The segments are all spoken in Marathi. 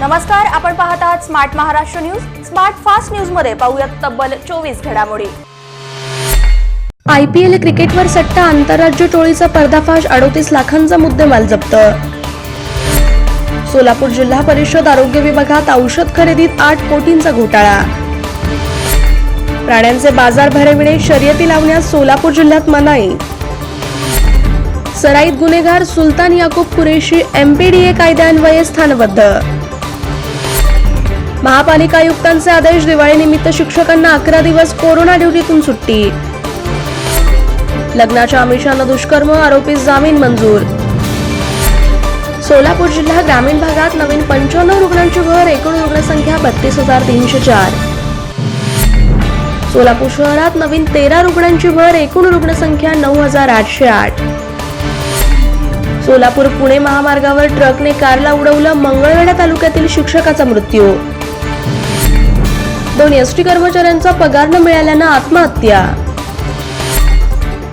नमस्कार आपण पाहत आहात smart Maharashtra news smart fast न्यूजमध्ये पाहूयात तब्बल चोवीस घडामोडी. आय पी एल क्रिकेटवर सट्टा आंतरराज्य टोळीचा पर्दाफाश अडोतीस लाखांचा मुद्देमाल जप्त. सोलापूर जिल्हा परिषद आरोग्य विभागात औषध खरेदीत आठ कोटींचा घोटाळा. प्राण्यांचे बाजार भरविणे शर्यती लावण्यास सोलापूर जिल्ह्यात मनाई. सराईत गुन्हेगार सुलतान याकूब कुरेशी एमपीडीए कायद्यान्वये स्थानबद्ध. महापालिका आयुक्तांचे आदेश दिवाळीनिमित्त शिक्षकांना अकरा दिवस कोरोना ड्युटीतून सुट्टी. लग्नाच्या आमिषानं दुष्कर्म आरोपीस जामीन मंजूर. सोलापूर जिल्हा ग्रामीण भागात नवीन पंच्याण्णव रुग्णांची भर एकूण रुग्णसंख्या बत्तीस हजार तीनशे चार. सोलापूर शहरात नवीन तेरा रुग्णांची भर एकूण रुग्णसंख्या नऊ हजार आठशे आठ. सोलापूर पुणे महामार्गावर ट्रकने कारला उडवलं मंगळवेढा तालुक्यातील शिक्षकाचा मृत्यू. दोन एसटी कर्मचाऱ्यांचा पगार न मिळाल्यानं आत्महत्या.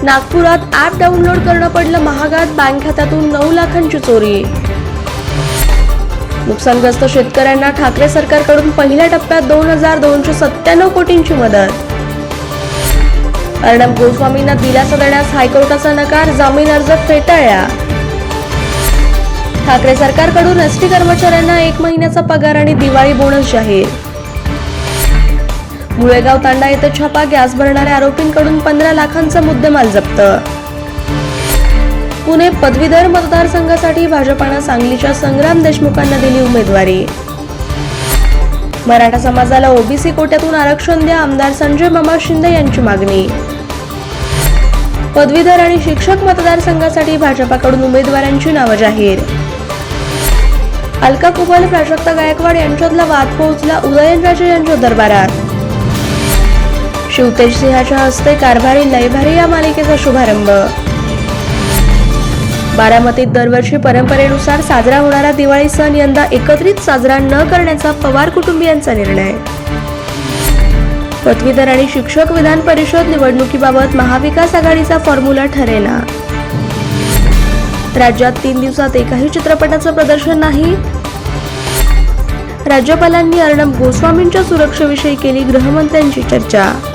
नागपुरात ॲप डाउनलोड करणं पडलं महागात बँक खात्यातून नऊ लाखांची चोरी. नुकसानग्रस्त शेतकऱ्यांना ठाकरे सरकारकडून पहिल्या टप्प्यात दोन हजार दोनशे सत्त्याण्णव कोटींची मदत. अर्णब गोस्वामींना दिलासा देण्यास हायकोर्टाचा नकार जामीन अर्ज फेटाळला. ठाकरे सरकारकडून एसटी कर्मचाऱ्यांना एक महिन्याचा पगार आणि दिवाळी बोनस जाहीर. मुळेगाव तांडा येथे छापा गॅस भरणाऱ्या आरोपींकडून पंधरा लाखांचा मुद्देमाल जप्त. पुणे पदवीधर मतदारसंघासाठी भाजपानं सांगलीच्या संग्राम देशमुखांना दिली उमेदवारी. मराठा समाजाला ओबीसी कोट्यातून आरक्षण द्या आमदार संजय मामा शिंदे यांची मागणी. पदवीधर आणि शिक्षक मतदारसंघासाठी भाजपाकडून उमेदवारांची नावं जाहीर. अलका कुबल प्राजक्ता गायकवाड यांच्यातला वाद पोहोचला उदयनराजे यांच्या दरबारात. शिवतेज सिंहाच्या हस्ते कारभारी लयभारी या मालिकेचा शुभारंभ. बारामतीत दरवर्षी परंपरेनुसार साजरा होणारा दिवाळी सण यंदा एकत्रित साजरा न करण्याचा पवार कुटुंबियांचा निर्णय. पदवीधर आणि शिक्षक विधान परिषद निवडणुकीबाबत महाविकास आघाडीचा फॉर्म्युला ठरेना. राज्यात तीन दिवसात एकाही चित्रपटाचं प्रदर्शन नाही. राज्यपालांनी अर्णब गोस्वामींच्या सुरक्षेविषयी केली गृहमंत्र्यांची चर्चा.